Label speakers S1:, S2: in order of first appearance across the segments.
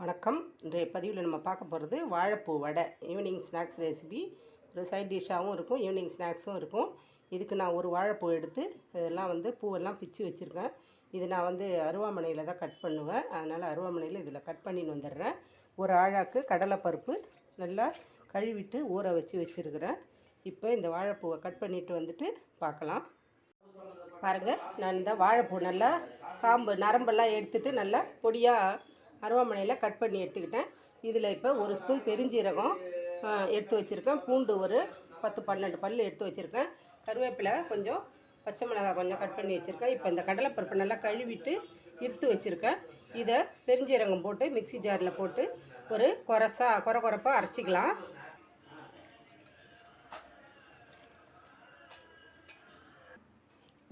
S1: வணக்கம். இன்றைய பதிவில் நம்ம பார்க்க போகிறது வாழைப்பூ வடை. ஈவினிங் ஸ்நாக்ஸ் ரெசிபி ஒரு சைட் டிஷ்ஷாகவும் இருக்கும் ஈவினிங் ஸ்நாக்ஸும் இருக்கும். இதுக்கு நான் ஒரு வாழைப்பூ எடுத்து இதெல்லாம் வந்து பூவெல்லாம் பிச்சு வச்சுருக்கேன். இது நான் வந்து அருவாமனையில் தான் கட் பண்ணுவேன். அதனால் அருவாமனையில் இதில் கட் பண்ணின்னு வந்துடுறேன். ஒரு ஆழாக்கு கடலைப்பருப்பு நல்லா கழுவிட்டு ஊற வச்சு வச்சுருக்கிறேன். இப்போ இந்த வாழைப்பூவை கட் பண்ணிட்டு வந்துட்டு பார்க்கலாம். பாருங்கள் நான் இந்த வாழைப்பூ நல்லா காம்பு நரம்பெல்லாம் எடுத்துகிட்டு நல்லா பொடியாக அருவாமனையில் கட் பண்ணி எடுத்துக்கிட்டேன். இதில் இப்போ ஒரு ஸ்பூன் பெருஞ்சீரகம் எடுத்து வச்சுருக்கேன். பூண்டு ஒரு பத்து பன்னெண்டு பல் எடுத்து வச்சுருக்கேன். கருவேப்பிலை கொஞ்சம் பச்சை மிளகாய் கொஞ்சம் கட் பண்ணி வச்சுருக்கேன். இப்போ இந்த கடலைப்பருப்பு நல்லா கழுவிட்டு இருத்து வச்சுருக்கேன். இதை பெருஞ்சீரகம் போட்டு மிக்ஸி ஜாரில் போட்டு ஒரு கொரசா கொர கொரப்பாக அரைச்சிக்கலாம்.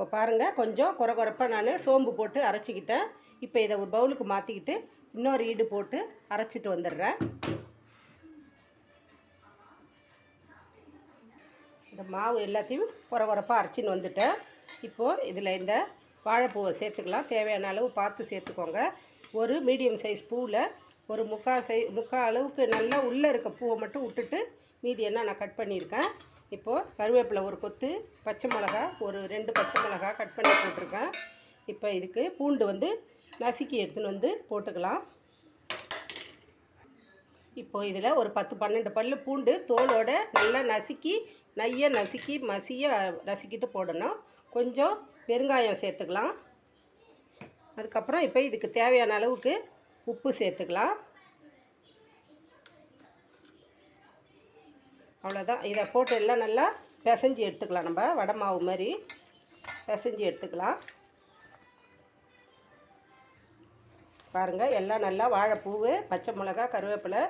S1: இப்போ பாருங்கள் கொஞ்சம் குறை குறைப்பாக நான் சோம்பு போட்டு அரைச்சிக்கிட்டேன். இப்போ இதை ஒரு பவுலுக்கு மாற்றிக்கிட்டு இன்னொரு ஈடு போட்டு அரைச்சிட்டு வந்துடுறேன். இந்த மாவு எல்லாத்தையும் குறை குறைப்பாக அரைச்சின்னு வந்துட்டேன். இப்போது இதில் இந்த வாழைப்பூவை சேர்த்துக்கலாம். தேவையான அளவு பார்த்து சேர்த்துக்கோங்க. ஒரு மீடியம் சைஸ் பூவில் ஒரு முக்கால் சை முக்கால் அளவுக்கு நல்லா உள்ளே இருக்க பூவை மட்டும் விட்டுட்டு மீதி என்ன நான் கட் பண்ணியிருக்கேன். இப்போது கருவேப்பிலை ஒரு கொத்து பச்சை மிளகா ஒரு ரெண்டு பச்சை மிளகா கட் பண்ணி போட்டிருக்கேன். இப்போ இதுக்கு பூண்டு வந்து நசுக்கி எடுத்துன்னு வந்து போட்டுக்கலாம். இப்போ இதில் ஒரு பத்து பன்னெண்டு பல் பூண்டு தோலோட நல்லா நசுக்கி நைய நசுக்கி மசிய நசுக்கிட்டு போடணும். கொஞ்சம் பெருங்காயம் சேர்த்துக்கலாம். அதுக்கப்புறம் இப்போ இதுக்கு தேவையான அளவுக்கு உப்பு சேர்த்துக்கலாம். அவ்வளோதான் இதை போட்டு எல்லாம் நல்லா பிசைஞ்சு எடுத்துக்கலாம். நம்ம வடை மாவு மாதிரி பிசைஞ்சு எடுத்துக்கலாம். பாருங்கள் எல்லாம் நல்லா வாழைப்பூவு பச்சை மிளகா கருவேப்பிலை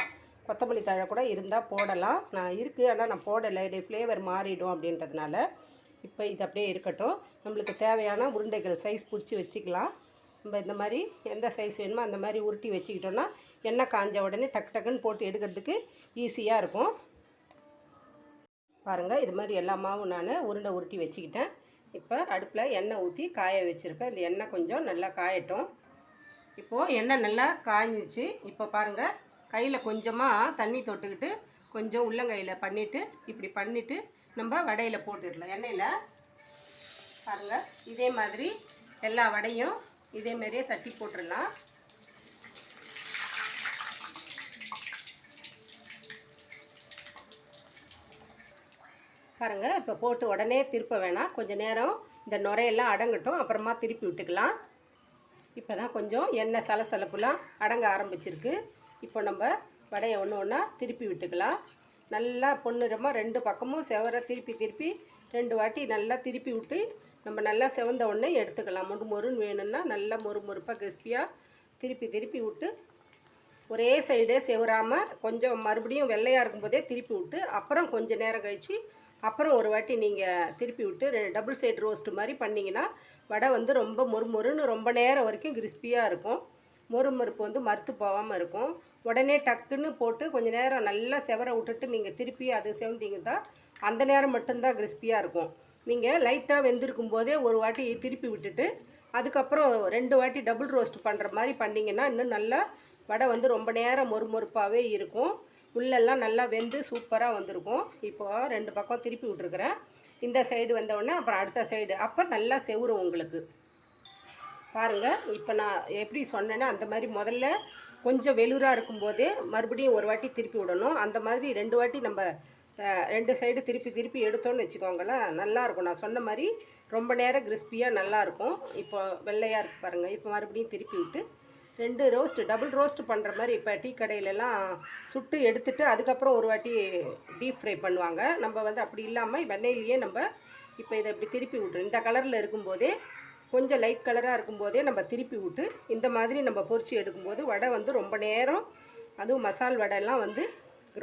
S1: கொத்தமல்லி தழை கூட இருந்தால் போடலாம். நான் இருக்குது ஆனால் நான் போடலை. இது ஃப்ளேவர் மாறிடும் அப்படின்றதுனால இப்போ இது அப்படியே இருக்கட்டும். நம்மளுக்கு தேவையான உருண்டைகள் சைஸ் பிடிச்சி வச்சுக்கலாம். நம்ம இந்த மாதிரி எந்த சைஸ் வேணுமோ அந்த மாதிரி உருட்டி வச்சுக்கிட்டோன்னா எண்ணெய் காஞ்ச உடனே டக்கு டக்குன்னு போட்டு எடுக்கிறதுக்கு ஈஸியாக இருக்கும். பாருங்கள் இது மாதிரி எல்லா மாவும் நான் உருண்டை உருட்டி வச்சுக்கிட்டேன். இப்போ அடுப்பில் எண்ணெய் ஊற்றி காய வச்சுருக்கேன். இந்த எண்ணெய் கொஞ்சம் நல்லா காயட்டும். இப்போது எண்ணெய் நல்லா காய்ஞ்சிச்சு இப்போ பாருங்கள் கையில் கொஞ்சமாக தண்ணி தொட்டுக்கிட்டு கொஞ்சம் உள்ளங்கையில் பண்ணிவிட்டு இப்படி பண்ணிவிட்டு நம்ம வடையில் போட்டுடலாம். எண்ணெயில் பாருங்கள் இதே மாதிரி எல்லா வடையும் இதே மாதிரியே தட்டி போட்டுடலாம். பாருங்கள் இப்போ போட்டு உடனே திருப்ப வேணாம். கொஞ்சம் நேரம் இந்த நுரையெல்லாம் அடங்கட்டும். அப்புறமா திருப்பி விட்டுக்கலாம். இப்போ தான் கொஞ்சம் எண்ணெய் சலசலப்புலாம் அடங்க ஆரம்பிச்சிருக்கு. இப்போ நம்ம வடையை ஒன்று ஒன்றா திருப்பி விட்டுக்கலாம். நல்லா பொன்னிறமாக ரெண்டு பக்கமும் செவர திருப்பி திருப்பி ரெண்டு வாட்டி நல்லா திருப்பி விட்டு நம்ம நல்லா செவந்த உடனே எடுத்துக்கலாம். மொறு மொறுன்னு வேணும்னா நல்லா மொறு மொறுப்பாக கிறிஸ்பியாக திருப்பி திருப்பி விட்டு ஒரே சைடே செவராமல் கொஞ்சம் மறுபடியும் வெள்ளையாக இருக்கும்போதே திருப்பி விட்டு அப்புறம் கொஞ்சம் நேரம் கழித்து அப்புறம் ஒரு வாட்டி நீங்கள் திருப்பி விட்டு டபுள் சைடு ரோஸ்ட் மாதிரி பண்ணிங்கன்னா வடை வந்து ரொம்ப மொறு மொறுன்னு ரொம்ப நேரம் வரைக்கும் கிறிஸ்பியாக இருக்கும். மொறு மொறுப்பு வந்து மறுத்து போகாமல் இருக்கும். உடனே டக்குன்னு போட்டு கொஞ்சம் நேரம் நல்லா செவர விட்டுட்டு நீங்கள் திருப்பி அது செவந்தீங்கன்னா தான் அந்த நேரம் மட்டும்தான் கிறிஸ்பியாக இருக்கும். நீங்கள் லைட்டாக வெந்திருக்கும் போதே ஒரு வாட்டி திருப்பி விட்டுட்டு அதுக்கப்புறம் ரெண்டு வாட்டி டபுள் ரோஸ்ட் பண்ணுற மாதிரி பண்ணிங்கன்னா இன்னும் நல்லா வடை வந்து ரொம்ப நேரம் மொறு மொறுப்பாகவே இருக்கும். உள்ளெல்லாம் நல்லா வெந்து சூப்பராக வந்திருக்கும். இப்போ ரெண்டு பக்கம் திருப்பி விட்ருக்குறேன் இந்த சைடு வந்தவுடனே அப்புறம் அடுத்த சைடு அப்போ நல்லா செவுரும் உங்களுக்கு. பாருங்கள் இப்போ நான் எப்படி சொன்னேன்னா அந்த மாதிரி முதல்ல கொஞ்சம் வெளியூராக இருக்கும்போதே மறுபடியும் ஒரு வாட்டி திருப்பி விடணும். அந்த மாதிரி ரெண்டு வாட்டி நம்ம ரெண்டு சைடு திருப்பி திருப்பி எடுத்தோன்னு வச்சுக்கோங்களேன் நல்லாயிருக்கும் நான் சொன்ன மாதிரி ரொம்ப நேரம் கிறிஸ்பியாக நல்லாயிருக்கும் இப்போ வெள்ளையாக இருக்குது பாருங்கள் இப்போ மறுபடியும் திருப்பி விட்டு ரெண்டு ரோஸ்ட் டபுள் ரோஸ்ட் பண்ணுற மாதிரி இப்போ டீ கடையிலலாம் சுட்டு எடுத்துட்டு அதுக்கப்புறம் ஒரு வாட்டி டீப் ஃப்ரை பண்ணுவாங்க. நம்ம வந்து அப்படி இல்லாமல் வெண்ணெயிலேயே நம்ம இப்போ இதை இப்படி திருப்பி விட்றோம் இந்த கலரில் இருக்கும்போதே கொஞ்சம் லைட் கலராக இருக்கும்போதே நம்ம திருப்பி விட்டு இந்த மாதிரி நம்ம பொரிச்சு எடுக்கும்போது வடை வந்து ரொம்ப நேரம் அதுவும் மசால் வடைலாம் வந்து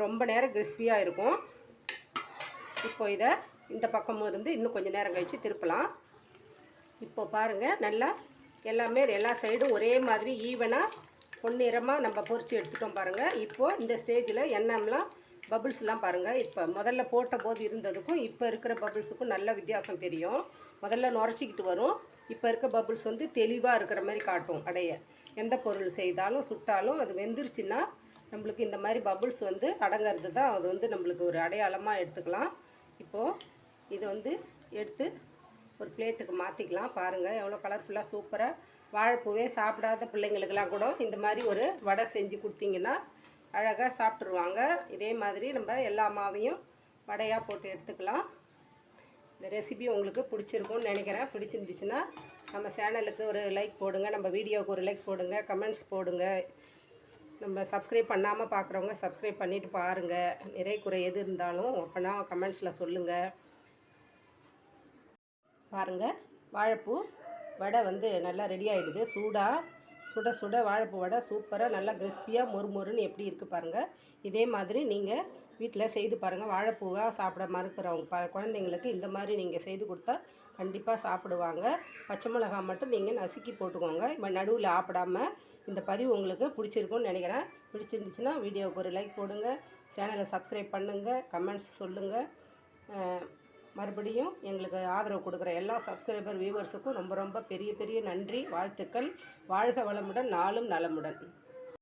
S1: ரொம்ப நேரம் கிறிஸ்பியாக இருக்கும். இப்போ இதை இந்த பக்கமும் இருந்து இன்னும் கொஞ்சம் நேரம் கழித்து திருப்பலாம். இப்போ பாருங்கள் நல்லா எல்லாமே எல்லா சைடும் ஒரே மாதிரி ஈவனாக பொன்னிறமாக நம்ம பொறிச்சு எடுத்துட்டோம் பாருங்கள் இப்போது இந்த ஸ்டேஜில் எண்ணெய்லாம் பபுள்ஸ்லாம் பாருங்கள் இப்போ முதல்ல போட்ட போது இருந்ததுக்கும் இப்போ இருக்கிற பபுள்ஸுக்கும் நல்ல வித்தியாசம் தெரியும். முதல்ல நுரைச்சிக்கிட்டு வரும். இப்போ இருக்க பபுள்ஸ் வந்து தெளிவாக இருக்கிற மாதிரி காட்டும் அடைய. எந்த பொருள் செய்தாலும் சுட்டாலும் அது வெந்துருச்சுன்னா நம்மளுக்கு இந்த மாதிரி பபுள்ஸ் வந்து அடங்கிறது தான் அது வந்து நம்மளுக்கு ஒரு அடையாளமாக எடுத்துக்கலாம். இப்போது இதை வந்து எடுத்து ஒரு பிளேட்டுக்கு மாற்றிக்கலாம் பாருங்கள் எவ்வளோ கலர்ஃபுல்லாக சூப்பராக வாழைப்பூவே சாப்பிடாத பிள்ளைங்களுக்கெல்லாம் கூட இந்த மாதிரி ஒரு வடை செஞ்சு கொடுத்தீங்கன்னா அழகாக சாப்பிட்ருவாங்க இதே மாதிரி நம்ம எல்லா மாவையும் வடையாக போட்டு எடுத்துக்கலாம். இந்த ரெசிபி உங்களுக்கு பிடிச்சிருக்கும்னு நினைக்கிறேன். பிடிச்சிருந்துச்சுன்னா நம்ம சேனலுக்கு ஒரு லைக் போடுங்க நம்ம வீடியோவுக்கு ஒரு லைக் போடுங்க கமெண்ட்ஸ் போடுங்க. நம்ம சப்ஸ்கிரைப் பண்ணாமல் பார்க்குறவங்க சப்ஸ்கிரைப் பண்ணிவிட்டு பாருங்கள் நிறை குறை எது இருந்தாலும் அப்போனா கமெண்ட்ஸில் சொல்லுங்கள் பாருங்கள் வாழைப்பூ வடை வந்து நல்லா ரெடி ஆகிடுது சூடாக சுட சுட வாழைப்பூ வடை சூப்பராக நல்லா கிறிஸ்பியாக மொறு மொறுன்னு எப்படி இருக்குது பாருங்கள் இதே மாதிரி நீங்கள் வீட்டில் செய்து பாருங்கள் வாழைப்பூவாக சாப்பிட மறுக்கிறவங்க ப குழந்தைங்களுக்கு இந்த மாதிரி நீங்கள் செய்து கொடுத்தா கண்டிப்பாக சாப்பிடுவாங்க. பச்சை மிளகா மட்டும் நீங்கள் நசுக்கி போட்டுக்கோங்க. இப்போ நடுவில் ஆப்பிடாமல் இந்த பதிவு உங்களுக்கு பிடிச்சிருக்கும்னு நினைக்கிறேன். பிடிச்சிருந்துச்சுன்னா வீடியோவுக்கு ஒரு லைக் போடுங்க. சேனலை சப்ஸ்கிரைப் பண்ணுங்கள் கமெண்ட்ஸ் சொல்லுங்கள் மறுபடியும் எங்களுக்கு ஆதரவு கொடுக்குற எல்லா சப்ஸ்கிரைபர் வியூவர்ஸுக்கும் ரொம்ப ரொம்ப பெரிய பெரிய நன்றி வாழ்த்துக்கள். வாழ்க வளமுடன் நாளும் நலமுடன்.